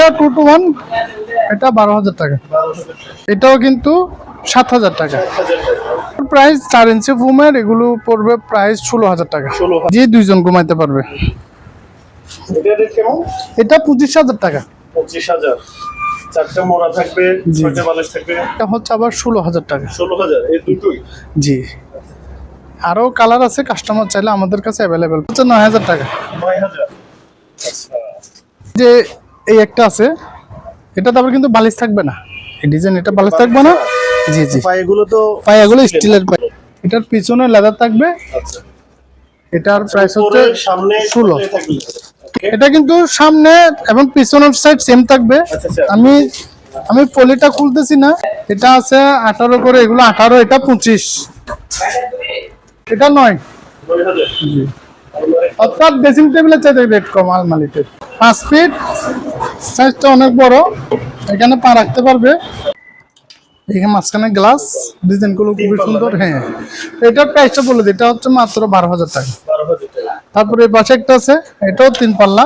এটা two two one এটা বারো হাজার টাকা। এটাও কিন্তু সাত হাজার টাকা। প্রাইস চার ইঞ্চি ফুমের এগুলো পড়বে প্রাইস ষোলো হাজার টাকা। যে দুইজন ঘুমাইতে পারবে। এটা পঁচিশ হাজার টাকা। পঁচিশ হাজার। চারটা মোড়া থাকবে ছয়টা বালিশ থাকবে। এটা হচ্ছে আবার ষোলো হাজার টাকা। ষোলো হাজার এই দুটোই? জি। আরও কালার আছে কাস্টমার চাইলে আমাদের কাছে অ্যাভেলেবেল হচ্ছে নয় হাজার টাকা। নয় হাজার। আচ্ছা। যে এই একটা আছে। এটা তারপর কিন্তু বালিশ থাকবে না। এই ডিজাইন এটা বালিশ থাকবে না? জি জি। পায়েগুলো তো পায়াগুলো স্টিলের পায়া। এটার পিছনে লেদার থাকবে। আচ্ছা। এটার প্রাইস হচ্ছে সামনে ষোলো। এটা কিন্তু সামনে এবং পিছনের সাইড সেম থাকবে। আচ্ছা, আচ্ছা। আমি আমি পলিটা খুলতেছি না। এটা আছে আঠারো করে এগুলো আঠারো এটা পঁচিশ। এটা নয়। অর্থাৎ ড্রেসিং টেবিলের চাইতে রেট কম আলমারিতে। পাঁচ ফিট সাইজটা অনেক বড়। এখানে পা রাখতে পারবে। এখানে মাঝখানে গ্লাস ডিজাইনগুলো খুবই সুন্দর হ্যাঁ। এটার প্রাইসটা বলে দিই এটা হচ্ছে মাত্র বারো হাজার টাকা। তারপরে এই পাশে একটা আছে এটাও তিন পাল্লা।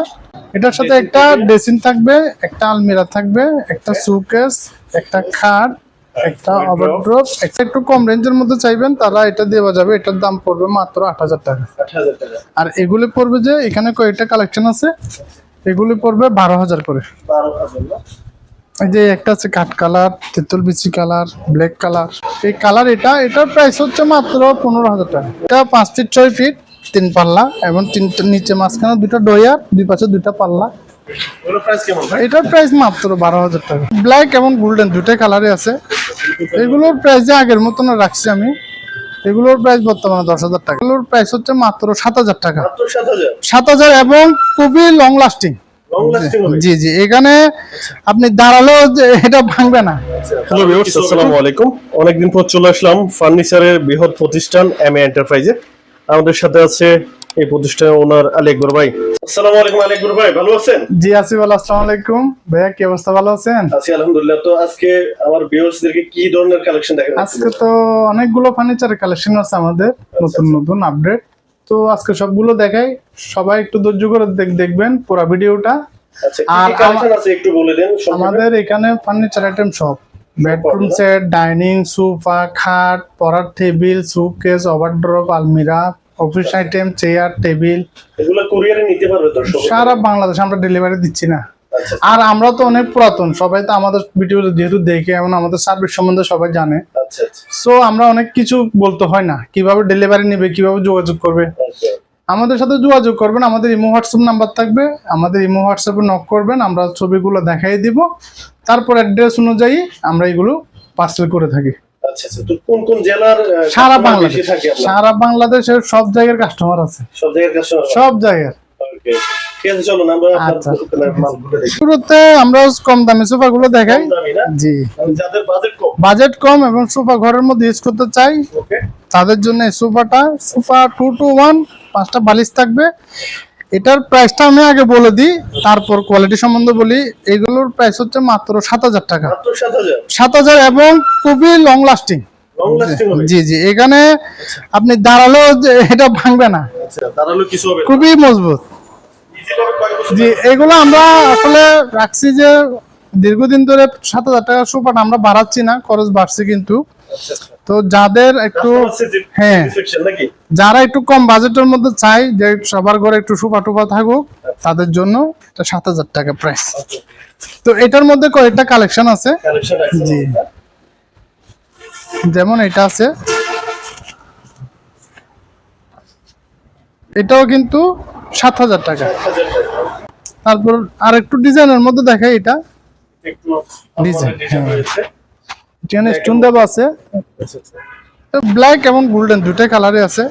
এটার সাথে একটা ড্রেসিং থাকবে একটা আলমিরা থাকবে একটা সুকেস একটা খাট একটা ওভারড্রপ একটা একটু কম রেঞ্জের মধ্যে চাইবেন তারা এটা দেওয়া যাবে এটার দাম পড়বে মাত্র আট হাজার টাকা। আর এগুলি পড়বে যে এখানে কয়েকটা কালেকশন আছে। এগুলি পড়বে বারো হাজার করে। এই যে একটা আছে কাঠ কালার তেঁতুল বিচি কালার ব্ল্যাক কালার। এই কালার এটা এটার প্রাইস হচ্ছে মাত্র পনেরো হাজার টাকা। এটা পাঁচ ফিট ছয় ফিট তিন পাল্লা এবং তিনটা নিচে মাঝখানে দুটো ডয়ার দুই পাশে দুইটা পাল্লা। এটার প্রাইস মাত্র বারো হাজার টাকা। ব্ল্যাক এবং গোল্ডেন দুটাই কালারে আছে। এগুলোর প্রাইস যে আগের মতন রাখছি আমি। এগুলোর প্রাইস বর্তমানে দশ হাজার টাকা। এগুলোর প্রাইস হচ্ছে মাত্র সাত হাজার টাকা। সাত হাজার? এবং খুবই লং লাস্টিং লং লাস্টিং হবে? জি জি এখানে আপনি দাঁড়ালেও যে এটা ভাঙবে না। হ্যালো ভিউয়ার্স আসসালামু আলাইকুম। অনেকদিন পর চলে আসলাম ফার্নিচারের বৃহৎ প্রতিষ্ঠান এম এন্টারপ্রাইজে আমাদের সাথে আছে এই প্রতিষ্ঠানের ওনার আলী আকবর ভাই। আসসালামু আলাইকুম আলী আকবর ভাই ভালো আছেন? জি আসিফ আল আসসালামু আলাইকুম। ভাইয়া কি অবস্থা? ভালো আছেন? আছি আলহামদুলিল্লাহ। তো আজকে আমার ভিউয়ার্সদেরকে কি ধরনের কালেকশন দেখাবেন? আজকে তো অনেকগুলো ফার্নিচারের কালেকশন আছে আমাদের নতুন নতুন আপডেট তো আজকে সবগুলো দেখাই সবাই একটু ধৈর্য করে দেখ- দেখবেন পুরো ভিডিওটা আচ্ছা আর একটু বলে দেন আমাদের এখানে ফার্নিচার আইটেম সব। বেডরুম সেট ডাইনিং সোফা খাট পড়ার টেবিল সুটকেস ওভারড্রপ আলমিরা অফিস আইটেম চেয়ার টেবিল এগুলো কুরিয়ারে নিতে পারবে দর্শক। সারা বাংলাদেশ আমরা ডেলিভারি দিচ্ছি না। আচ্ছা। আর আমরা তো অনেক পুরাতন সবাই তো আমাদের ভিডিও যেহেতু দেখে এবং আমাদের সার্ভিস সম্বন্ধে সবাই জানে। আচ্ছা আচ্ছা। সো আমরা অনেক কিছু বলতে হয় না কীভাবে ডেলিভারি নেবে কীভাবে যোগাযোগ করবে। আচ্ছা। আমাদের সাথে যোগাযোগ করবেন আমাদের ইমো হোয়াটসঅ্যাপ নাম্বার থাকবে আমাদের ইমো হোয়াটসঅ্যাপে নক করবেন আমরা ছবিগুলো দেখাই দিব তারপর অ্যাড্রেস অনুযায়ী আমরা এগুলো পার্সেল করে থাকি। আচ্ছা আচ্ছা কোন কোন জেলার সারা বাংলাদেশ বাংলাদেশের সব জায়গার কাস্টমার আছে। সব জায়গার কাস্টমার সব আচ্ছা। শুরুতে আমরা কম দামি সোফা গুলো দেখাই জি। মানে বাজেট কম। এবং সোফা ঘরের মধ্যে ইউজ করতে চাই তাদের জন্য সোফাটা সোফা টু টু ওয়ান পাঁচটা বালিশ থাকবে। এটার প্রাইসটা আমি আগে বলে দিই তারপর কোয়ালিটি সম্বন্ধে বলি এগুলোর প্রাইস হচ্ছে মাত্র সাত হাজার টাকা। সাত হাজার? এবং খুবই লং লাস্টিং জি জি এখানে আপনি দাঁড়ালেও যে এটা ভাঙবে না। আচ্ছা দাঁড়াল না। খুবই মজবুত। জি এগুলো আমরা আসলে রাখছি যে দীর্ঘদিন ধরে সাত হাজার টাকার সোফাটা আমরা বাড়াচ্ছি না খরচ বাড়ছে কিন্তু। আচ্ছা আচ্ছা। তো যাদের একটু হ্যাঁ যারা একটু কম বাজেটের মধ্যে চাই যে সবার ঘরে একটু সুপা টুপা থাকুক তাদের জন্য এটা সাত হাজার টাকা প্রাইস তো এটার মধ্যে কয়েকটা কালেকশন আছে। জি। যেমন এটা আছে। এটাও কিন্তু সাত হাজার টাকা। তারপর আর একটু ডিজাইনের মধ্যে দেখাই এটা। ডিজাইন এখানে স্টোন দেওয়া আছে। ব্ল্যাক এবং গোল্ডেন দুটাই কালারে আছে।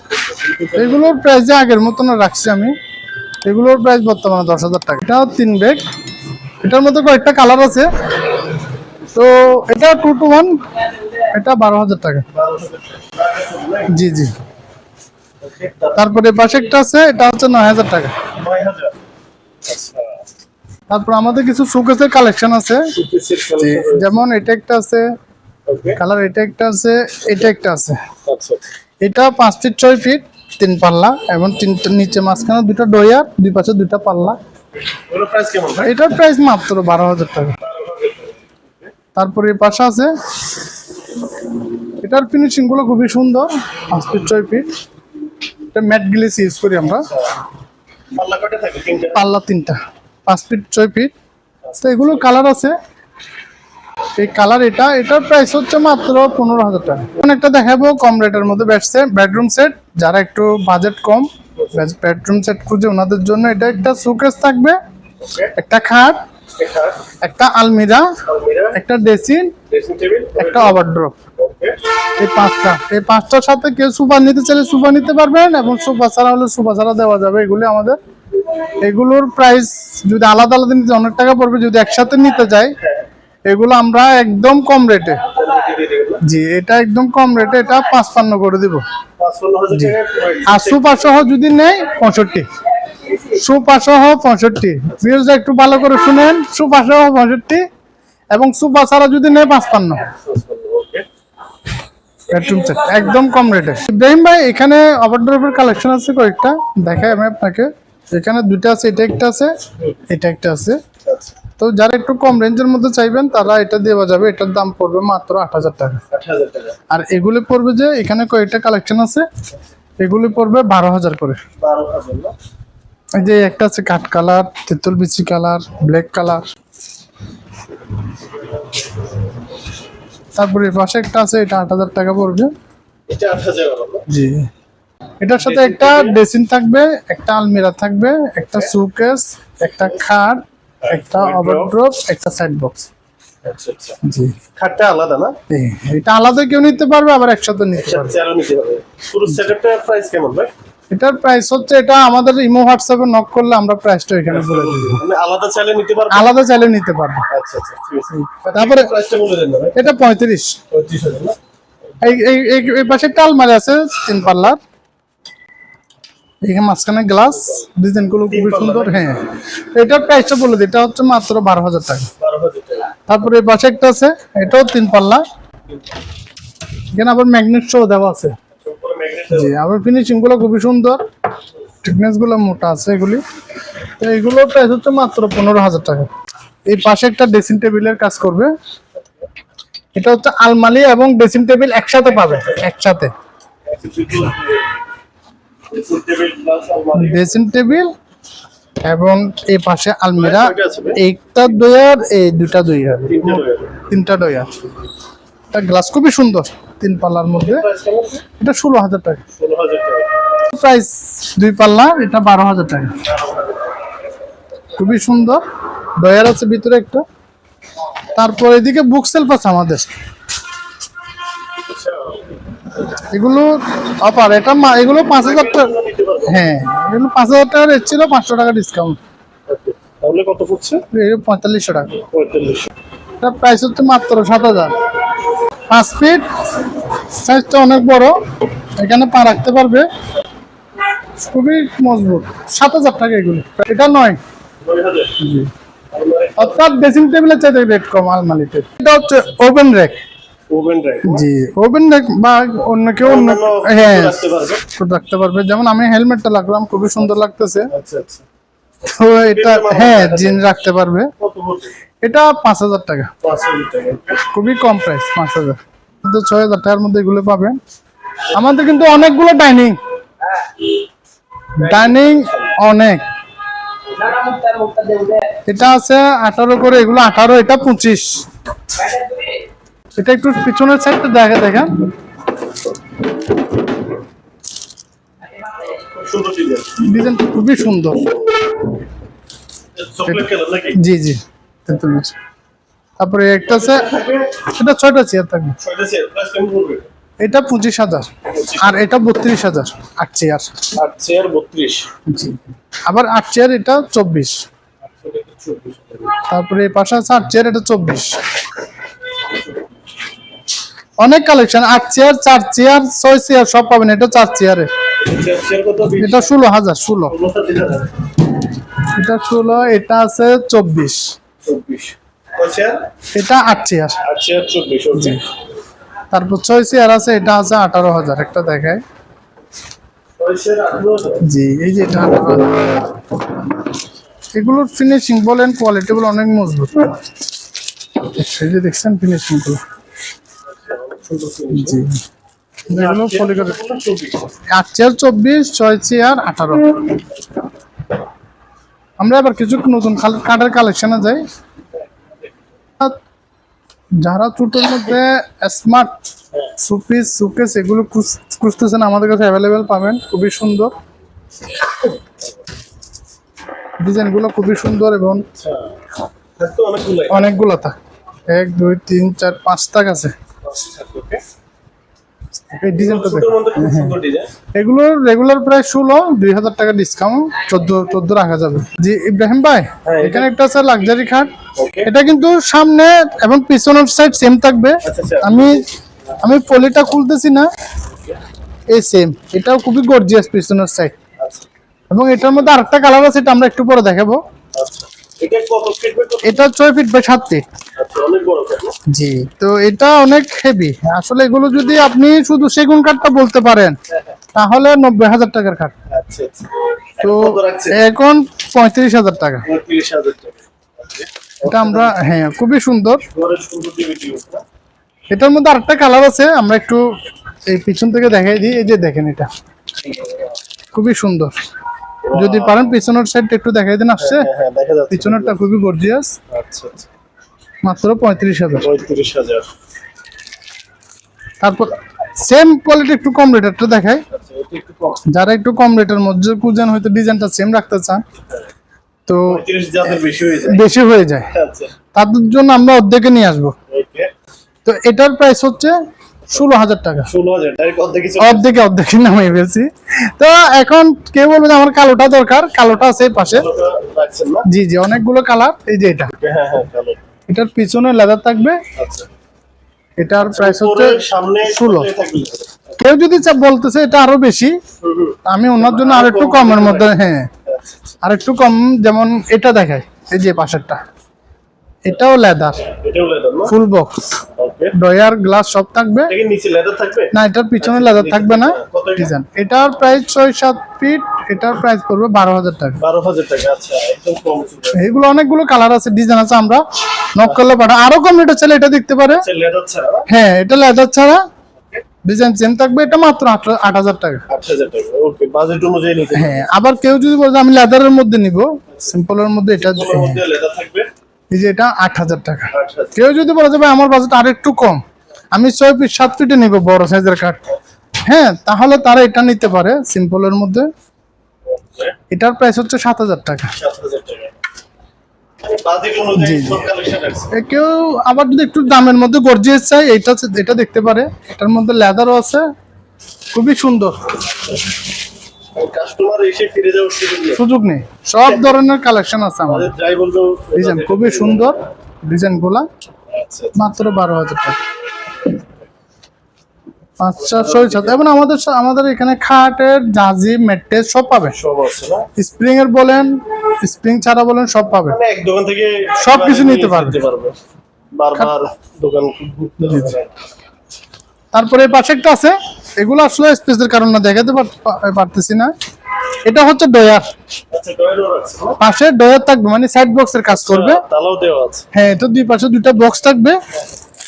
এগুলোর প্রাইস আগের মতন রাখছি আমি এগুলোর প্রাইস বর্তমানে দশ হাজার টাকা। এটাও তিন ব্যাগ এটার মধ্যে কয়েকটা কালার আছে। তো এটা টু টু ওয়ান এটা বারো হাজার টাকা। জি জি। তারপরে পাশে একটা আছে এটা হচ্ছে নয় হাজার টাকা। আচ্ছা। তারপর আমাদের কিছু সুকেসের কালেকশন আছে। যেমন এটা একটা আছে কালার এটা একটা আছে এটা একটা আছে। আচ্ছা এটা পাঁচ ফিট ছয় ফিট তিন পাল্লা এবং তিনটা নিচে মাঝখানে দুটো ডয়ার দুই পাশে দুইটা পাল্লা। এটার প্রাইস মাত্র বারো হাজার টাকা। তারপরে পাশে আছে এটার ফিনিশিংগুলো খুবই সুন্দর পাঁচ ফিট ছয় ফিট এটা ম্যাট গ্লেস ইউজ করি আমরা। পাল্লা তিনটা? পাল্লা তিনটা পাঁচ ফিট ছয় ফিট তো এগুলো কালার আছে। এই কালার এটা এটার প্রাইস হচ্ছে মাত্র পনেরো হাজার টাকা। এখন একটা দেখাবো কম রেটের মধ্যে বেডরুম সেট যারা একটু বাজেট কম বেডরুম সেট খুঁজে ওনাদের জন্য এটা একটা সুকেস থাকবে একটা খাট একটা আলমিরা একটা ড্রেসিং একটা ওভারড্রপ এই পাঁচটা এই পাঁচটার সাথে কেউ সুপার নিতে চাইলে সুপার নিতে পারবেন এবং সুপার ছাড়া হলে সুপার ছাড়া দেওয়া যাবে এগুলি আমাদের। এগুলোর প্রাইস যদি আলাদা আলাদা নিতে অনেক টাকা পড়বে যদি একসাথে নিতে চাই এগুলো আমরা একদম কম রেটে। জি, এটা একদম কম রেটে, এটা পাঁচপান্ন করে দিব। আর সুপার সহ যদি নেই, পঁয়ষট্টি। সুপার সহ পঁয়ষট্টি। ভিউজ একটু ভালো করে শুনেন। সুপার সহ পঁয়ষট্টি এবং সুপার ছাড়া যদি নেই পাঁচপান্ন। একদম কম রেটে। ইব্রাহিম ভাই, এখানে ওভারড্রপের কালেকশন আছে কয়েকটা। দেখাই আমি আপনাকে। এখানে দুইটা আছে এটা একটা আছে এটা একটা আছে। তো যারা একটু কম রেঞ্জের মধ্যে চাইবেন তারা এটা দেওয়া যাবে। এটার দাম পড়বে মাত্র আট হাজার টাকা। আর এগুলি পড়বে যে এখানে কয়েকটা কালেকশন আছে। এগুলি পড়বে বারো হাজার করে। এই যে একটা আছে কাঠ কালার তেঁতুল বিচি কালার ব্ল্যাক কালার। তারপরে পাশে একটা আছে এটা আট হাজার টাকা পড়বে? জি। এটার সাথে একটা ড্রেসিং থাকবে একটা আলমিরা থাকবে একটা সুকেস একটা খাট একটা ওভারড্রপ একটা সাইড বক্স আচ্ছা আচ্ছা। জি। খাটটা আলাদা না? এটা আলাদা কেউ নিতে পারবে আবার একসাথে নিতে পারবে। পুরো সেটআপটার প্রাইস কেমন ভাই? এটার প্রাইস হচ্ছে এটা আমাদের ইমো হোয়াটসঅ্যাপে নক করলে আমরা প্রাইসটা এখানে বলে দিব মানে আলাদা চাইলে নিতে পারবে? আলাদা চাইলে নিতে পারবে। আচ্ছা আচ্ছা তারপরে প্রাইসটা বলে দেন এটা পঁয়ত্রিশ। পঁয়ত্রিশ হাজার না? এই এই এই- এই পাশে একটা আলমারি আছে তিন পাল্লার। এখানে মাঝখানে গ্লাস ডিজাইনগুলো খুবই সুন্দর হ্যাঁ। এটার প্রাইসটা বলে দিই এটা হচ্ছে মাত্র বারো হাজার টাকা। তারপরে এই পাশে একটা আছে এটাও তিন পাল্লা এখানে আবার ম্যাগনেট শো দেওয়া আছে। জি আবার ফিনিশিংগুলো খুবই সুন্দর। থিকনেসগুলো মোটা আছে এগুলি। তো এগুলোর প্রাইস হচ্ছে মাত্র পনেরো হাজার টাকা। এই পাশে একটা ড্রেসিং টেবিলের কাজ করবে। এটা হচ্ছে আলমারি এবং ড্রেসিং টেবিল একসাথে পাবে একসাথে। ড্রেসিং টেবিল এবং এই পাশে আলমিরা? একটা দইয়ার, এই দুটা দইয়ার। তিনটে দইয়ার। এটা গ্লাস খুবই সুন্দর, তিন পাল্লার মধ্যে। এটা ষোলো হাজার টাকা। প্রাইস দুই পাল্লা, এটা বারো হাজার টাকা। খুবই সুন্দর। দয়ার আছে ভিতরে একটা। তারপর এদিকে বুক সেলফ আছে আমাদের। এগুলো অফার এটা মা- এগুলো পাঁচ হাজার টাকা। হ্যাঁ এগুলো পাঁচ হাজার টাকা রেট ছিল পাঁচশো টাকা ডিসকাউন্ট তাহলে কত পড়ছে? পঁয়তাল্লিশশো টাকা। পঁয়তাল্লিশ এটা প্রাইস হচ্ছে মাত্র সাত হাজার। পাঁচ ফিট সাইজটা অনেক বড়। এখানে পা রাখতে পারবে। খুবই মজবুত। সাত হাজার টাকা এগুলো। এটা নয়। হাজার। অর্থাৎ ড্রেসিং টেবিলের চাইতে রেট কম আলমারিতে। এটা হচ্ছে ওপেন ড্রাইভ জি ওপেন বা অন্য কেউ অন্য হ্যাঁ রাখতে পারবে। যেমন আমি হেলমেটটা রাখলাম খুবই সুন্দর লাগতেছে। আচ্ছা আচ্ছা। তো এটা হ্যাঁ জিন রাখতে পারবে। এটা পাঁচ হাজার টাকা। খুবই কম প্রাইস পাঁচ হাজার। ছয় হাজার টাকার মধ্যে এগুলো পাবেন। আমাদের কিন্তু অনেকগুলো ডাইনিং ডাইনিং অনেক। এটা আছে আঠারো করে এগুলো আঠারো এটা পঁচিশ। এটা একটু পিছনের সাইডটা দেখা দেখেন ডিজাইনটা খুবই সুন্দর। জি জি তেঁতুল তারপরে একটা আছে এটা ছয়টা চেয়ার থাকবে। এটা পঁচিশ হাজার। আর এটা বত্রিশ হাজার আট চেয়ার আর চেয়ার বত্রিশ। জি। আবার আট চেয়ার এটা চব্বিশ। তারপরে পাশে আছে আট চেয়ার এটা চব্বিশ। অনেক কালেকশন আট চেয়ার চার চেয়ার ছয় চেয়ার সব পাবেন। এটা চার চেয়ারে এটা ষোলো হাজার ষোলো। এটা ষোলো এটা আছে চব্বিশ। এটা আট চেয়ার তারপর ছয় চেয়ার আছে এটা আছে আঠারো হাজার একটা দেখায় জি এই যে এটা এগুলোর ফিনিশিং বলেন কোয়ালিটি বলে অনেক মজবুত। সেই যে দেখছেন ফিনিশিং গুলো জি আট চেয়ার চব্বিশ ছয় চেয়ার আঠারো। আমরা এবার কিছু নতুন কাঠের কালেকশনে যাই। যারা চুটের মধ্যে স্মার্ট সুপিস সুকেস এগুলো খুঁজ- খুঁজতেছেন আমাদের কাছে অ্যাভেলেবেল পাবেন। খুবই সুন্দর। ডিজাইনগুলো খুবই সুন্দর এবং অনেকগুলো থাক। এক দুই তিন চার পাঁচ তাক আছে। এই ডিজাইনটা সুন্দর ডিজাইন এগুলোর রেগুলার প্রাইস ষোলো দুই হাজার টাকা ডিসকাউন্ট চোদ্দ চোদ্দ রাখা যাবে। জি ইব্রাহিম ভাই হ্যাঁ, এখানে একটা আছে লাক্সারি খাট। এটা কিন্তু সামনে এবং পিছনের সাইড সেম থাকবে। আচ্ছা আচ্ছা আমি আমি পলিটা খুলতেছি না। এই সেম এটাও খুবই গর্জিয়াস পিছনের সাইড আচ্ছা। এবং এটার মধ্যে আরেকটা কালার আছে এটা আমরা একটু পরে দেখাবো। আচ্ছা। এটা ছয় ফিট বাই সাত ফিট আচ্ছা? জি তো এটা অনেক হেভি আসলে এগুলো যদি আপনি শুধু সেগুন কাঠটা বলতে পারেন তাহলে নব্বই হাজার টাকার কাঠ। আচ্ছা আচ্ছা। তো এখন পঁয়ত্রিশ হাজার টাকা. এটা আমরা হ্যাঁ খুবই সুন্দর। এটার মধ্যে আরেকটা কালার আছে আমরা একটু এই পিছন থেকে দেখাই দিই। এই যে দেখেন এটা। খুবই সুন্দর। যদি পারেন পিছনের সাইডটা একটু দেখাই দিন আসছে। হ্যাঁ হ্যাঁ পিছনেরটা খুবই গর্জিয়াস আচ্ছা আচ্ছা। মাত্র পঁয়ত্রিশ হাজার। পঁয়ত্রিশ হাজার। তারপর সেম কোয়ালিটি একটু কম রেটেরটা দেখাই। আচ্ছা যারা একটু কম রেটের মধ্যে খুঁজেন হয়তো ডিজাইনটা সেম রাখতে চান। তো বেশি হয়ে যায়। বেশি হয়ে যায়। আচ্ছা। তাদের জন্য আমরা অর্ধেকে নিয়ে আসব। তো এটার প্রাইস হচ্ছে ষোলো হাজার টাকা অর্ধেক কিছু অর্ধেকে অর্ধেকে নামিয়ে ফেলছি তো এখন কেউ বলবে যে আমার কালোটা দরকার? কালোটা আছে পাশে। জি জি অনেকগুলো কালার। এই যে এটা। হ্যাঁ হ্যাঁ ভালো এটার পিছনে লেদার থাকবে। আচ্ছা। এটার প্রাইস হচ্ছে ষোলো। কেউ যদি বলতেছে এটা আরও বেশি। আমি ওনার জন্য আর একটু কমের মধ্যে হ্যাঁ। আর একটু কম যেমন এটা দেখায় এই যে পাশেরটা। এটাও leather? Full box. Drawer glass সব থাকবে। নিচে leather থাকবে? না এটার পিছনে লেদার থাকবে না। ডিজাইন। এটার প্রাইস ছয় সাত ফিট এটার প্রাইস পড়বে বারো হাজার টাকা। 12,000 টাকা, আচ্ছা, একদম কম এইগুলো অনেকগুলো কালার আছে ডিজাইন আছে আমরা। নক করলে পাঠা আরও কম রেটে চলে এটা দেখতে পারে। আচ্ছা? হ্যাঁ এটা লেদার ছাড়া। ডিজাইন চেন থাকবে এটা মাত্র আট হাজার টাকা। 8,000 টাকা। অনুযায়ী হ্যাঁ আবার কেউ যদি বলে আমি লেদারের মধ্যে নিব সিম্পলের মধ্যে এটা leather থাকবে? এই যে এটা আট হাজার টাকা। কেউ যদি বলে যে ভাই আমার বাজেট আর একটু কম আমি ছয় ফিট সাত ফিটে নিব বড় সাইজের কাঠ হ্যাঁ তাহলে তারা এটা নিতে পারে সিম্পলের মধ্যে। এটার প্রাইস হচ্ছে সাত হাজার টাকা। 7,000 টাকা। budget অনুযায়ী জি, জি। সব collection রাখছে। এ কেউ আবার যদি একটু দামের মধ্যে গর্জিয়াস চাই এটা এটা দেখতে পারে। এটার মধ্যে লেদারও আছে। খুবই সুন্দর। সুযোগ নেই। সব ধরনের কালেকশন আছে আমাদের। ডিজাইন খুবই সুন্দর। ডিজাইনগুলা আচ্ছা মাত্র বারো হাজার টাকা। আচ্ছা এবং আমাদের আমাদের এখানে খাটের জাজি মেট্রেস সব পাবে। স্প্রিং এর বলেন স্প্রিং ছাড়া বলেন সব পাবে। মানে এক দোকান থেকে সবকিছু নিতে পারবে। বারবার দোকান। তারপরে পাশে একটা আছে। এগুলো আসলে স্পেসের কারণ না দেখাতে পার- পারতেছি না। এটা হচ্ছে ডয়ার আচ্ছা? পাশে ডয়ার থাকবে মানে সাইড বক্সের কাজ করবে। আছে। হ্যাঁ এটা দুই পাশে দুইটা বক্স থাকবে।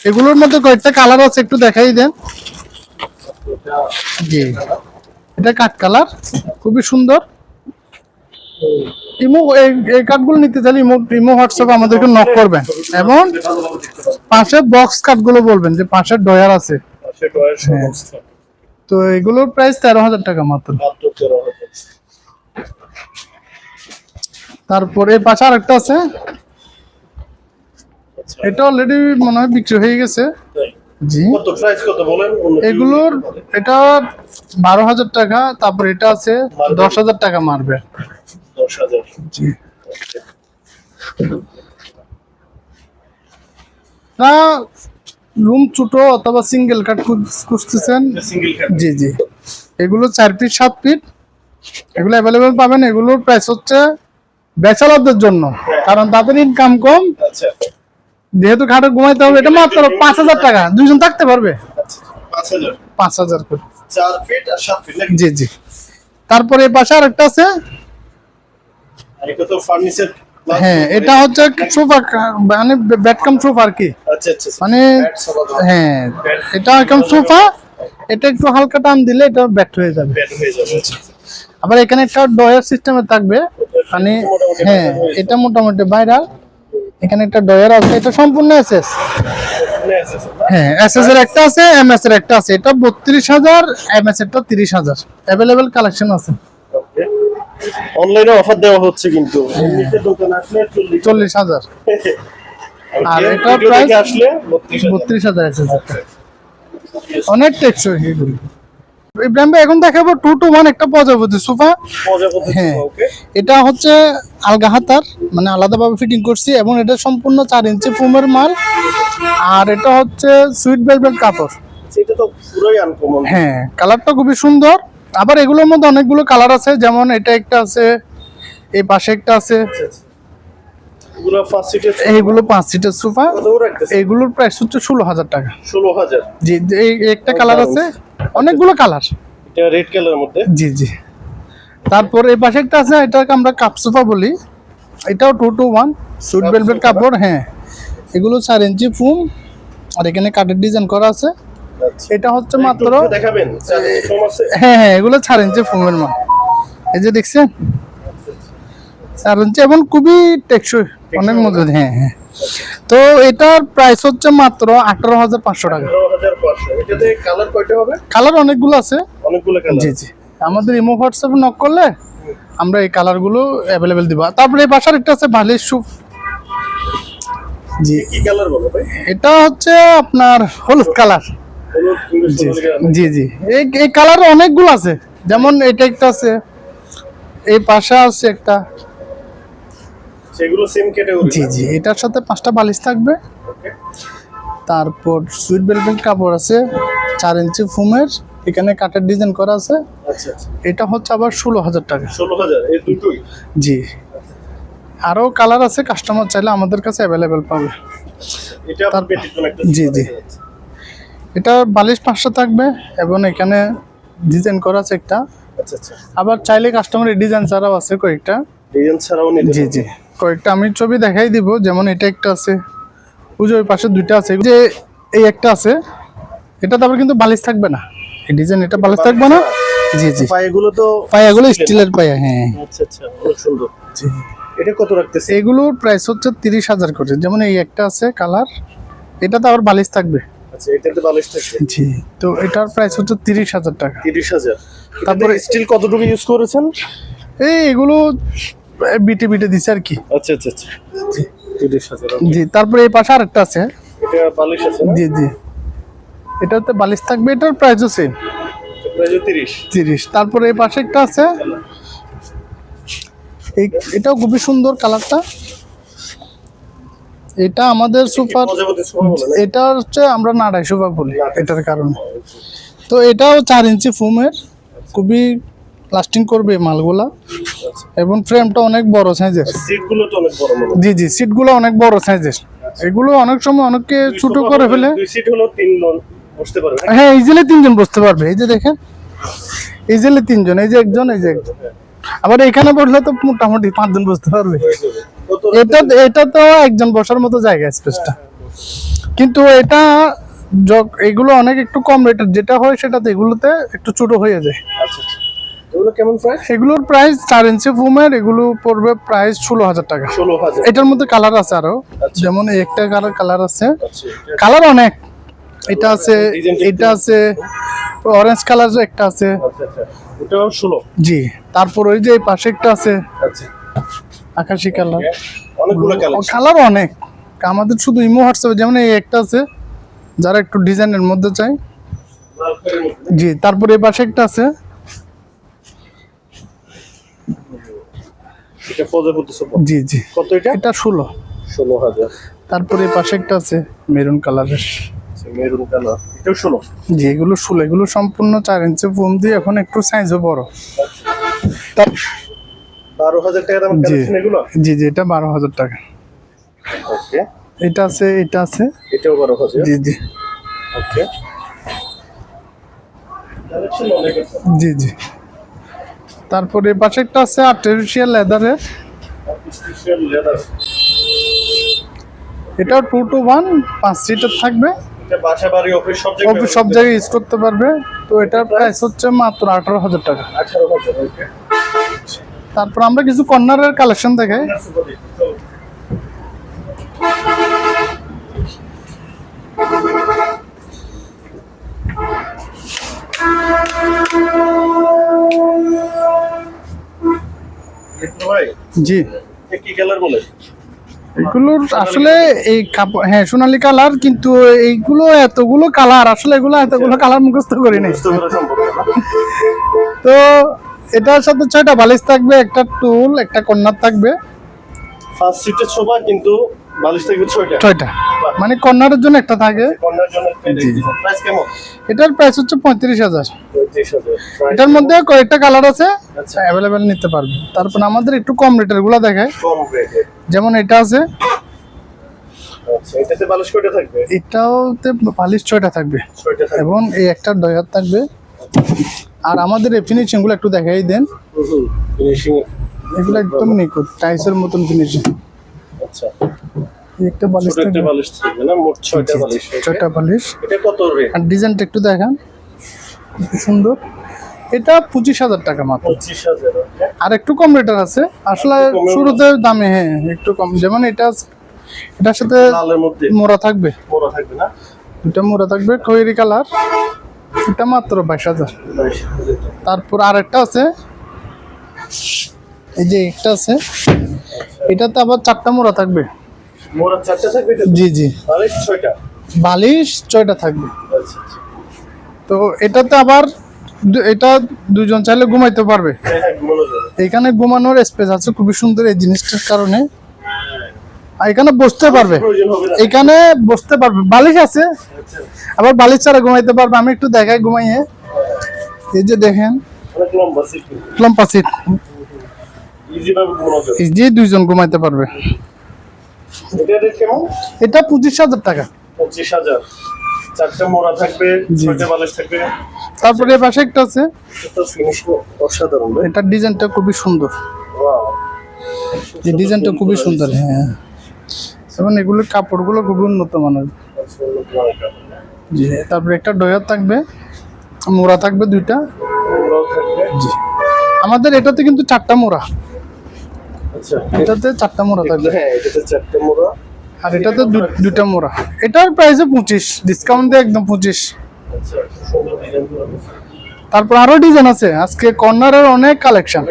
এগুলোর মধ্যে কয়েকটা কালার আছে একটু দেখাই দেন। জি। এটা কাঠ কালার খুবই সুন্দর। ইমো এই কাঠগুলো নিতে চাইলে ইমো ইমো হোয়াটসঅ্যাপ আমাদেরকে নক করবেন। এবং পাশে বক্স কাঠগুলো বলবেন যে পাশে ডয়ার আছে। পাশে ডয়ার। তো এগুলোর প্রাইস তেরো হাজার টাকা মাত্র। তারপরে এই পাশে আরেকটা আছে। আচ্ছা, এটা অলরেডি মনে হয় বিক্রি হয়ে গেছে। জি। এগুলোর এটা বারো হাজার টাকা তারপর এটা আছে দশ হাজার টাকা মারবে। জি। না রুম ছোট অথবা সিঙ্গেল কাট খুঁজতেছেন? জি জি। এগুলো চার ফিট সাত ফিট এগুলো অ্যাভেলেবেল পাবেন। এগুলোর প্রাইস হচ্ছে ব্যাচেলারদের জন্য। কারণ তাদের ইনকাম কম। আচ্ছা। যেহেতু খাটে ঘুমাইতে হবে এটা মাত্র পাঁচ হাজার টাকা। দুইজন থাকতে পারবে? আচ্ছা পাঁচ হাজার। করে। জি জি। তারপরে এই পাশে আরেকটা আছে। এটা তো ফার্নিচার হ্যাঁ এটা হচ্ছে সোফা মানে বেডকাম সোফা আর কি আচ্ছা আচ্ছা আচ্ছা। মানে। হ্যাঁ এটা একদম সোফা এটা একটু হালকা টান দিলে এটা ব্যাট হয়ে যাবে। আবার এখানে একটা ডয়ার সিস্টেমে থাকবে মানে হ্যাঁ এটা মোটামুটি ভাইরাল এখানে একটা ডয়ার আছে এটা সম্পূর্ণ এসএস? হ্যাঁ এসএস এর একটা আছে এমএস এর একটা আছে এটা বত্রিশ হাজার এমএস এরটা তিরিশ হাজার অ্যাভেলেবেল কালেকশন আছে. অনলাইনে অফার দেওয়া হচ্ছে কিন্তু। দোকান আসলে চল্লিশ হাজার। আর এটা দেখে আসলে বত্রিশ হাজার। একটা অনেক টেকসই এগুলো। ইব্রাহিম ভাই এখন দেখাবো টু টু ওয়ান একটা প্রজাপতি সোফা। হ্যাঁ এটা হচ্ছে আলগা হাতার মানে আলাদাভাবে ফিটিং করছি এবং এটা সম্পূর্ণ চার ইঞ্চি ফুমের মাল। আর এটা হচ্ছে সুইট ভেলভেট কাপড়। হ্যাঁ কালারটা খুবই সুন্দর। আবার এগুলোর মধ্যে অনেকগুলো কালার আছে যেমন এটা একটা আছে এই পাশে একটা আছে। এইগুলো পাঁচ সিটের সোফা। এইগুলোর প্রাইস হচ্ছে ষোলো হাজার টাকা। ষোলো হাজার? জি একটা কালার আছে অনেকগুলো কালার। এটা রেড কালারের মধ্যে? জি জি। তারপর এই পাশে একটা আছে এটাকে আমরা কাপ সোফা বলি। এটাও টু টু ওয়ান সুট কাপড় হ্যাঁ। এগুলো চার ইঞ্চি ফুম আর এখানে কাঠের ডিজাইন করা আছে। আচ্ছা। এটা হচ্ছে মাত্র দেখাবেন হ্যাঁ হ্যাঁ এগুলো চার ইঞ্চি ফুমের মাল এই যে দেখছেন? চার ইঞ্চি এবং খুবই টেকসই অনেক মজুদ হ্যাঁ হ্যাঁ। তো এটার প্রাইস হচ্ছে মাত্র আঠারো হাজার পাঁচশো টাকা। কালার অনেকগুলো আছে। অনেকগুলো জি জি। আমাদের ইমো হোয়াটসঅ্যাপে নক করলে আমরা এই কালারগুলো অ্যাভেলেবেল দিব। তারপরে এই বাসার একটা আছে বালিশ সুপ। জি কি কালার বলো ভাই? এটা হচ্ছে আপনার হলুদ কালার জি। জি। এই এই কালার অনেকগুলো আছে। যেমন এটা একটা আছে এই পাশে আছে একটা। সেগুলো সেম ক্যাটাগরি জি জি এটার সাথে পাঁচটা বালিশ থাকবে। তারপর সুইট বেলভেট কাপড় আছে চার ইঞ্চি ফুমের এখানে কাঠের ডিজাইন করা আছে। আচ্ছা আচ্ছা। এটা হচ্ছে আবার ষোলো হাজার টাকা। ষোলো হাজার জি। আরও কালার আছে কাস্টমার চাইলে আমাদের কাছে অ্যাভেলেবেল পাবে। জি, জি। এটা বালিশ পাঁচশো থাকবে এবং এখানে ডিজাইন করা আছে একটা। আচ্ছা আচ্ছা। আবার চাইলে কাস্টমারের ডিজাইন ছাড়াও আছে কয়েকটা। ডিজাইন ছাড়াও জি জি। কয়েকটা আমি ছবি দেখাই দিব যেমন এটা একটা আছে। ওই পাশে দুইটা আছে। যে এই একটা আছে এটা তারপর কিন্তু বালিশ থাকবে না। এই ডিজাইন এটা বালিশ থাকবে না? জি জি। পায়েগুলো তো পায়াগুলো স্টিলের পায়া হ্যাঁ। আচ্ছা আচ্ছা অনেক সুন্দর। জি। এটা কত রাখতেছে এগুলোর প্রাইস হচ্ছে তিরিশ হাজার করে। যেমন এই একটা আছে কালার এটা তো আবার বালিশ থাকবে। আচ্ছা এটাতে বালিশ থাকবে। জি তো এটার প্রাইস হচ্ছে তিরিশ হাজার টাকা। তিরিশ হাজার। তারপরে- স্টিল কতটুকু ইউজ করেছেন? এই এগুলো বিটে বিটে দিছে আর কি। আচ্ছা আচ্ছা আচ্ছা। তিরিশ হাজার জি তারপরে এই পাশে আরেকটা আছে। এটা বালিশ আছে জি জি। এটাতে বালিশ থাকবে এটার প্রাইসও সেম তিরিশ। তিরিশ। তারপরে এই পাশে একটা আছে। এটাও খুবই সুন্দর কালারটা এটা আমাদের সুপার? এটা হচ্ছে আমরা নাড়াই সুপার বলি এটার কারণে। তো এটাও চার ইঞ্চি ফুমের খুবই লাস্টিং করবে মালগুলা। এবং ফ্রেমটা অনেক বড় সাইজের হয়। জি জি সিটগুলো অনেক বড় সাইজের এগুলো অনেক সময় অনেককে ছোট করে ফেলে? হ্যাঁ ইজিলি তিনজন বসতে পারবে। এই যে দেখেন ইজিলি তিনজন। এই যে একজন এই যে একজন। আবার এখানে বসলে তো মোটামুটি পাঁচজন বসতে পারবে। এটা এটা তো একজন বসার মতো জায়গা স্পেসটা কিন্তু এটা এগুলো অনেক একটু কম রেটের যেটা হয় সেটা তো এগুলোতে একটু ছোট হয়ে যায়। আচ্ছা আচ্ছা। এগুলোর প্রাইস চার ইঞ্চি ফুমের এগুলো পড়বে প্রাইস ষোলো হাজার টাকা। এটার মধ্যে কালার আছে আরও। যেমন একটা কালার কালার আছে। আচ্ছা কালার অনেক। এটা আছে এটা আছে অরেঞ্জ কালার একটা আছে। আচ্ছা আচ্ছা। জি। তারপর ওই যে পাশে একটা আছে। আচ্ছা। আকাশি কালার। অনেকগুলো কালার অনেক। আমাদের শুধু ইমো হোয়াটসঅ্যাপে যেমন এই একটা আছে যারা একটু ডিজাইনের মধ্যে চাই জি তারপরে এই পাশে একটা আছে। জি জি। কত এটা? এটা ষোলো। ষোলো হাজার। তারপরে এই পাশে একটা আছে মেরুন কালারের মেরুন কালার। এটাও ষোলো? জি এগুলো ষোলো। এগুলো সম্পূর্ণ চার ইঞ্চি ফোম দিয়ে এখন একটু সাইজও বড়। তার- বারো হাজার টাকা দাম জি। এগুলো? জি জি এটা বারো হাজার টাকা। ওকে। এটা আছে এটা আছে। এটাও বারো হাজার? জি জি। ওকে। জি জি। তারপরে পাশে একটা আছে আর্টিফিশিয়াল লেদারের এটা টু টু ওয়ান পাঁচ সিটার থাকবে। অফিস সব জায়গায় অফিস সব জায়গায় ইউজ করতে পারবে। তো এটার প্রাইস হচ্ছে মাত্র আঠারো হাজার টাকা। আঠারো হাজার তারপর আমরা কিছু কর্নারের কালেকশন দেখাই। জি। কি কালার বলে এগুলোর আসলে এই কাপড় হ্যাঁ সোনালি কালার কিন্তু এইগুলো এতগুলো কালার আসলে এগুলো এতগুলো কালার মুখস্থ করি নাই তো এটার সাথে ছয়টা বালিশ থাকবে একটা টুল একটা কর্নার থাকবে। ফার্স্ট সিটের শোভা কিন্তু বালিশ থাকবে ছয়টা। ছয়টা। মানে কর্নারের জন্য একটা থাকে। কর্নার জন্য প্রাইস কেমন? এটার প্রাইস হচ্ছে পঁয়ত্রিশ হাজার। এটার মধ্যে কয়েকটা কালার আছে আচ্ছা। অ্যাভেলেবেল নিতে পারবে। তারপর আমাদের একটু কম রেটেরগুলো দেখায় যেমন এটা আছে। আচ্ছা এটাতে বালিশ কয়টা থাকবে? এটাওতে বালিশ ছয়টা থাকবে। ছয়টা থাকবে। এবং এই একটা ডয়ার থাকবে। আর আমাদের এই ফিনিশিংগুলো একটু দেখাই দেন। ফিনিশিং এগুলো একদম নিখুঁত টাইসের মতন ফিনিশিং আচ্ছা। একটা বালিশ একটা বালিশ থাকবে না? মোট ছয়টা বালিশ ছয়টা বালিশ। এটা কত রেট আর ডিজাইনটা একটু দেখান। খুব সুন্দর। এটা পঁচিশ হাজার টাকা মাত্র? আর একটু কম রেটার আছে। আসলে শুরুতে দামে হ্যাঁ একটু কম। যেমন এটা এটার সাথে মোড়া থাকবে। বড় থাকবে না? দুটা মোড়া থাকবে খয়েরি কালার। এটা মাত্র বাইশ হাজার। তারপর আরেকটা আছে। এই যে একটা আছে। এটাতে আবার চারটা মোড়া থাকবে? জি জি। বালিশ ছয়টা? থাকবে। আচ্ছা আচ্ছা। তো এটাতে আবার এটা দুজন চাইলে ঘুমাইতে পারবে। হ্যাঁ হ্যাঁ এখানে ঘুমানোর স্পেস আছে। খুবই সুন্দর এই জিনিসটার কারণে। আর এখানে বসতে পারবে। এখানে বসতে পারবে। বালিশ আছে। আবার বালিশ ছাড়া ঘুমাইতে পারবে। আমি একটু দেখাই ঘুমাইয়ে। এই যে দেখেন লম্বা সিট যে দুইজন ঘুমাইতে পারবে। এটা পঁচিশ হাজার টাকা। পঁচিশ হাজার। চারটা মোড়া থাকবে ছয়টা বালিশ থাকবে। তারপরে পাশে একটা আছে। অসাধারণ ডিজাইনটা খুবই সুন্দর। এই ডিজাইনটা খুবই সুন্দর হ্যাঁ। এবং এগুলোর কাপড়গুলো খুবই উন্নত মানের। আচ্ছা। জি তারপরে একটা ডয়ার থাকবে মোড়া থাকবে দুইটা। জি আমাদের এটাতে কিন্তু চারটা মোড়া। আচ্ছা। এটাতে চারটা মোড়া থাকবে। হ্যাঁ চারটা আর এটাতে দু- দুইটা মোড়া। এটার প্রাইসে পঁচিশ ডিসকাউন্ট দিয়ে একদম পঁচিশ। আচ্ছা আছে তারপর আরও ডিজাইন আছে। আজকে কর্নারের অনেক কালেকশন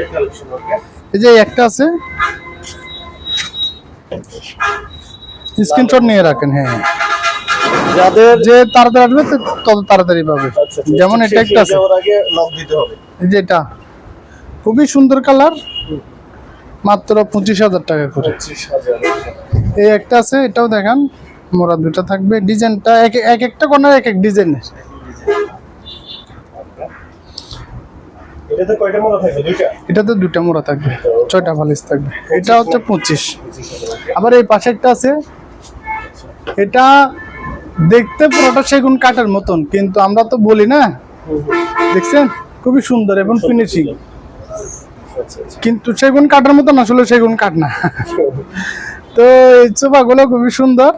এই যে একটা আছে। স্ক্রিনশট নিয়ে রাখেন হ্যাঁ। যাদের যে তাড়াতাড়ি আসবে তত তাড়াতাড়ি পাবে। আচ্ছা যেমন এটা একটা আছে। যাওয়ার আগে লক দিতে হবে। এই যে এটা খুবই সুন্দর কালার। মাত্র পঁচিশ হাজার টাকা করে। এই একটা আছে এটাও দেখান। মোড়া দুটো থাকবে। ডিজাইনটা এক এক একটা কর্নার এক এক ডিজাইনের এটাতে দুটা মোড়া থাকবে? ছয়টা বালিশ থাকবে। এটা হচ্ছে পঁচিশ? আবার এই পাশে একটা আছে এটা দেখতে পুরোটা সেগুন কাঠের মতন কিন্তু আমরা তো বলি না। দেখছেন? খুবই সুন্দর এবং ফিনিশিং আচ্ছা আচ্ছা। কিন্তু সেগুন কাঠের মতন আসলে সেগুন কাঠ না। তো এই সোফাগুলো খুবই সুন্দর।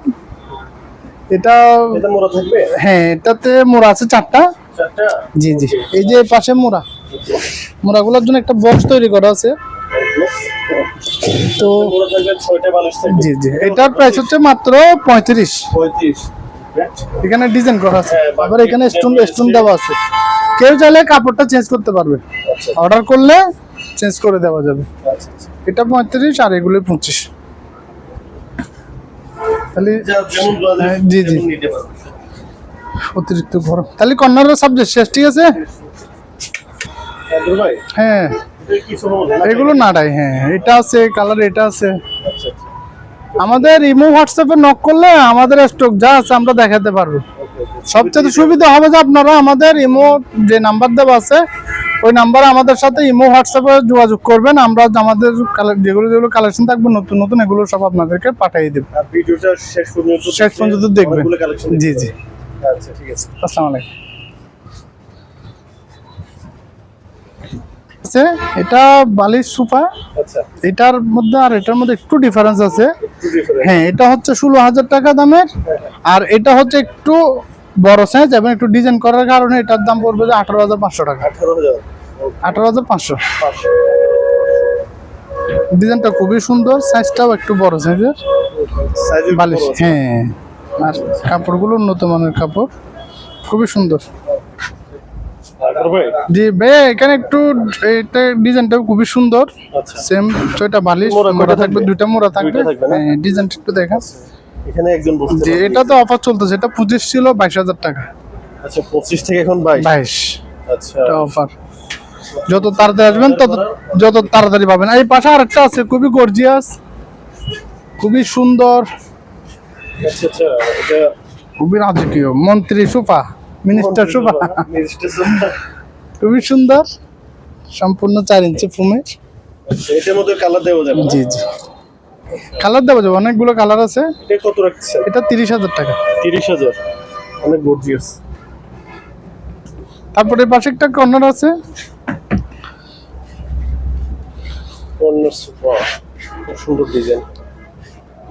এটা এটা মোড়া থাকবে? হ্যাঁ এটাতে মোড়া আছে চারটা। চারটা? জি জি। এই যে পাশে মোড়া। মোড়াগুলোর জন্য একটা বক্স তৈরি করা আছে। তো জি জি এটার প্রাইস হচ্ছে মাত্র পঁয়ত্রিশ এখানে ডিজাইন করা আছে হ্যাঁ, আবার এখানে স্টোন স্টোন দেওয়া আছে কেউ চাইলে কাপড়টা চেঞ্জ করতে পারবে আচ্ছা অর্ডার করলে চেঞ্জ করে দেওয়া যাবে আচ্ছা আচ্ছা এটা পঁয়ত্রিশ আর এগুলো পঁচিশ তাহলে হ্যাঁ, জি, জি। অতিরিক্ত গরম তাহলে কর্নারের সাবজেক্ট শেষ ঠিক আছে হ্যাঁ এগুলো নাড়াই হ্যাঁ এটা আছে কালার এটা আছে। আচ্ছা আচ্ছা। আমাদের ইমো হোয়াটসঅ্যাপে নক করলে আমাদের স্টক যা আছে আমরা দেখাতে পারব। সবচেয়ে সুবিধা হবে যে আপনারা আমাদের ইমো যে নাম্বার দেওয়া আছে ওই নাম্বারে আমাদের সাথে ইমো হোয়াটসঅ্যাপে যোগাযোগ করবেন। আমরা আমাদের যেগুলো যেগুলো কালেকশন থাকবে নতুন নতুন এগুলো সব আপনাদেরকে পাঠিয়ে দেবো। ভিডিওটা শেষ পর্যন্ত শেষ পর্যন্ত দেখবেন। জি জি। আচ্ছা ঠিক আছে। আসসালামু আলাইকুম। আছে এটা বালিশ সোফা আচ্ছা। এটার মধ্যে আর এটার মধ্যে একটু ডিফারেন্স আছে। হ্যাঁ এটা হচ্ছে ষোলো হাজার টাকা দামের আর এটা হচ্ছে একটু বড় সাইজ এবং একটু ডিজাইন করার কারণে এটার দাম পড়বে যে আঠারো হাজার পাঁচশো টাকা। আঠারো হাজার। পাঁচশো। ডিজাইনটা খুবই সুন্দর সাইজটাও একটু বড় সাইজের বালিশ হ্যাঁ। আর কাপড়গুলো উন্নত মানের কাপড়। খুবই সুন্দর। জি ভাইয়া এখানে একটু এটা ডিজাইনটাও খুবই সুন্দর। আচ্ছা। সেম ছয়টা বালিশ মোড়া থাকবে? দুইটা মোড়া থাকবে? হ্যাঁ ডিজাইনটা একটু দেখা এখানে একজন বসতে পারবে। এটা তো অফার চলতেছে এটা পঁচিশ ছিল বাইশ হাজার টাকা। আচ্ছা পঁচিশ থেকে এখন বাইশ? বাইশ। আচ্ছা। অফার। যত তাড়াতাড়ি আসবেন তত যত তাড়াতাড়ি পাবেন। এই পাশে আরেকটা আছে খুবই গর্জিয়াস খুবই সুন্দর। আচ্ছা আচ্ছা এটা খুবই রাজকীয় মন্ত্রী সোফা। Minister sofa. খুবই সুন্দর। সম্পূর্ণ চার ইঞ্চি ফুমের। এটার মধ্যে কালার দেওয়া যাবে জি জি। কালার দেওয়া যাবে অনেকগুলো কালার আছে। এটা কত রাখছেন? এটা তিরিশ হাজার টাকা। তিরিশ হাজার। অনেক গর্জিয়াস তারপরে পাশে একটা কর্নার আছে। কর্নার সুন্দর ডিজাইন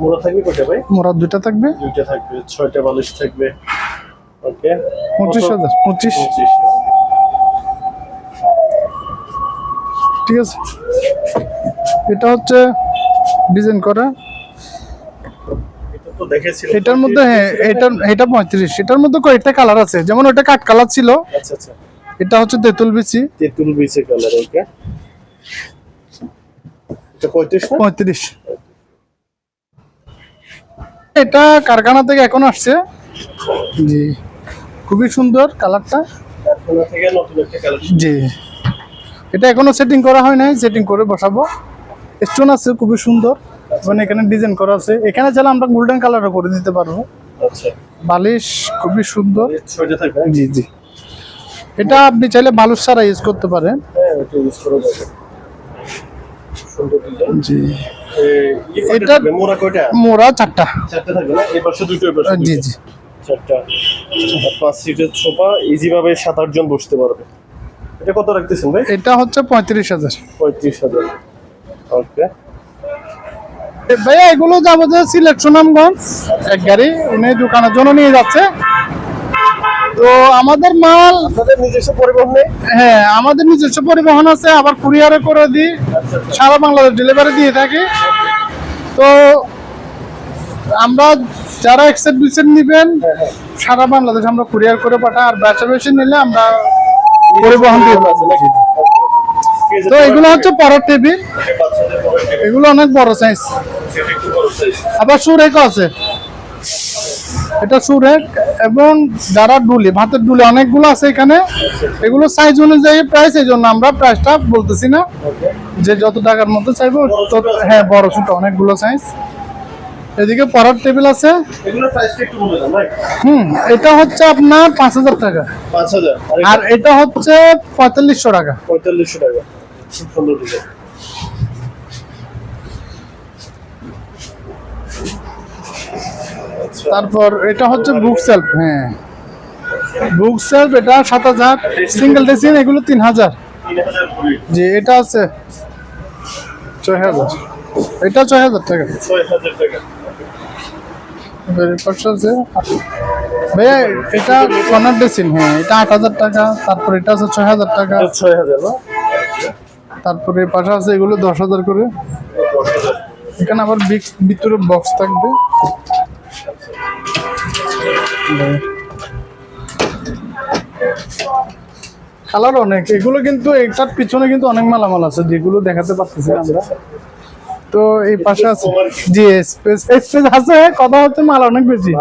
মোড়া থাকবে কয়টা ভাই? মোড়া দুইটা থাকবে। দুইটা থাকবে ছয়টা বালিশ থাকবে। ওকে পঁচিশ হাজার পঁচিশ। পঁচিশ ঠিক আছে। এটা হচ্ছে ডিজাইন করা। এটা এটার মধ্যে হ্যাঁ এটার এটা পঁয়ত্রিশ। এটার মধ্যে কয়েকটা কালার আছে। যেমন ওটা কাঠ কালার ছিল। আচ্ছা আচ্ছা। এটা হচ্ছে তেঁতুল বিচি। তেঁতুল বিচে কালার ওকে এটা পঁয়ত্রিশ। এটা কারখানা থেকে এখন আসছে। জি। খুবই সুন্দর কালারটা। জি। এটা এখনও সেটিং করা হয় নাই সেটিং করে বসাবো। স্টোন আছে খুবই সুন্দর। মানে এখানে ডিজাইন করা আছে। এখানে চাইলে আমরা গোল্ডেন কালারও করে দিতে পারব। আচ্ছা। বালিশ খুবই সুন্দর। জি জি। এটা আপনি চাইলে বালুর সারা ইউজ করতে পারেন। হ্যাঁ জি। এটা এটা- মোড়া চারটা। জি জি। চারটা পাঁচ সিটের সোফা ইজি ভাবে সাত আট জন বসতে পারবে। এটা কত রাখতেছেন ভাই? এটা হচ্ছে পঁয়ত্রিশ হাজার। পঁয়ত্রিশ হাজার। ওকে ভাইয়া এগুলো যাব যে সিলেট সুনামগঞ্জ এক গাড়ি উনি দোকানের জন্য নিয়ে যাচ্ছে। তো আমাদের মাল নিজস্ব পরিবহন হ্যাঁ আমাদের নিজস্ব পরিবহন আছে আবার কুরিয়ারে করে দিই। সারা বাংলাদেশ ডেলিভারি দিয়ে থাকি। তো আমরা যারা এক্সেপ্ট বিসেট নিবেন। সারা বাংলাদেশ আমরা কুরিয়ার করে পাঠাই, আর বেচা বেশি নিলে আমরা পরিবহন তো এগুলো হচ্ছে পরের টেবিল। এগুলো অনেক বড় সাইজ আবার সুরেকও আছে। এটা সুরেক এবং যারা ডুলি, ভাতের ডুলি, অনেকগুলো আছে এখানে। এগুলো সাইজ অনুযায়ী প্রাইস এই জন্য আমরা প্রাইসটা বলতেছি না। যে যত টাকার মধ্যে চাইব হ্যাঁ বড় ছোট, অনেকগুলো সাইজ এদিকে পড়ার টেবিল আছে। হুম এটা হচ্ছে আপনার পাঁচ হাজার টাকা। পাঁচ হাজার। আর এটা হচ্ছে পঁয়তাল্লিশশো টাকা। পঁয়তাল্লিশশো টাকা। খুব সুন্দর ডিজাইন তারপর এটা হচ্ছে বুক সেলফ হ্যাঁ। বুক সেলফ এটা সাত হাজার। সিঙ্গেল ডেসিন এগুলো তিন হাজার। জি এটা আছে ছয় হাজার। এটা ছয় হাজার টাকা। ছয় হাজার টাকা। পাশে ভাইয়া এটা কর্নার ডেসিন হ্যাঁ এটা আট হাজার টাকা তারপর এটা আছে ছয় হাজার টাকা। ছয় হাজার তারপরে পাশে আছে এগুলো দশ হাজার করে। এখানে আবার ভিতরে বক্স থাকবে। কালার অনেক এগুলো কিন্তু এটার পিছনে কিন্তু অনেক মালামাল আছে যেগুলো দেখাতে পারতেছি আমরা। তো এই পাশে আছে। জি স্পেস স্পেস আছে কথা হচ্ছে মাল অনেক বেশি।